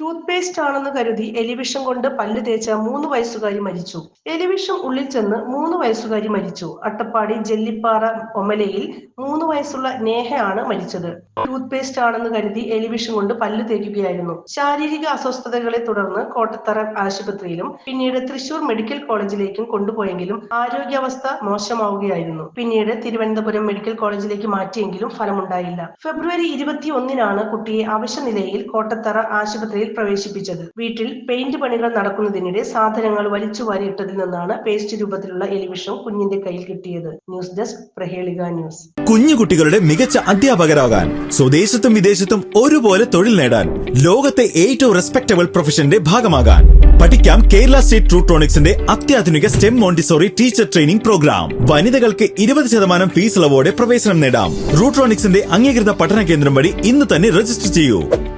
Tooth paste ആണെന്ന് കരുതി എലിവിഷം കൊണ്ട് പല്ല് തേച്ച മൂന്ന് വയസ്സുകാരി മരിച്ചു. എലിവിഷം ഉള്ളിൽ ചെന്ന് മൂന്ന് വയസ്സുകാരി മരിച്ചു. അട്ടപ്പാടി ജെല്ലിപ്പാറ ഒമലയിൽ മൂന്ന് വയസ്സുള്ള നേഹയാണ് മരിച്ചത്. ടൂത്ത് പേസ്റ്റ് ആണെന്ന് കരുതി എലിവിഷം കൊണ്ട് പല്ല് തേക്കുകയായിരുന്നു. ശാരീരിക അസ്വസ്ഥതകളെ തുടർന്ന് കോട്ടത്തറ ആശുപത്രിയിലും പിന്നീട് തൃശൂർ മെഡിക്കൽ കോളേജിലേക്കും കൊണ്ടുപോയെങ്കിലും ആരോഗ്യാവസ്ഥ മോശമാവുകയായിരുന്നു. പിന്നീട് തിരുവനന്തപുരം മെഡിക്കൽ കോളേജിലേക്ക് മാറ്റിയെങ്കിലും ഫലമുണ്ടായില്ല. ഫെബ്രുവരി ഇരുപത്തി ഒന്നിനാണ് കുട്ടിയെ അവശനിലയിൽ കോട്ടത്തറ ആശുപത്രിയിൽ പ്രവേശിപ്പിച്ചത്. വീട്ടിൽ പെയിന്റ് പണികൾ നടക്കുന്നതിനിടെ സാധനങ്ങൾ വലിച്ചു വാരിയിട്ടതിൽ നിന്നാണ് പേസ്റ്റ് രൂപത്തിലുള്ള എലിവിഷം കുഞ്ഞിന്റെ കയ്യിൽ കിട്ടിയത്. News desk Prahelika news. കുഞ്ഞു കുട്ടികളുടെ മികച്ച അധ്യാപകരാകാൻ സ്വദേശത്തും വിദേശത്തും ഒരുപോലെ തൊഴിൽ നേടാൻ ലോകത്തെ ഏറ്റവും റെസ്പെക്ടബിൾ പ്രൊഫഷന്റെ ഭാഗമാകാൻ. പഠിക്കാം കേരള സ്റ്റേറ്റ് ട്രൂട്രോണിക്സിന്റെ അത്യാധുനിക STEM Montessori teacher training programme. വനിതകൾക്ക് ഇരുപത് ശതമാനം ഫീസ് ഇളവോടെ പ്രവേശനം നേടാം. റൂട്രോണിക്സിന്റെ അംഗീകൃത പഠന കേന്ദ്രം വഴി ഇന്ന് തന്നെ രജിസ്റ്റർ ചെയ്യൂ.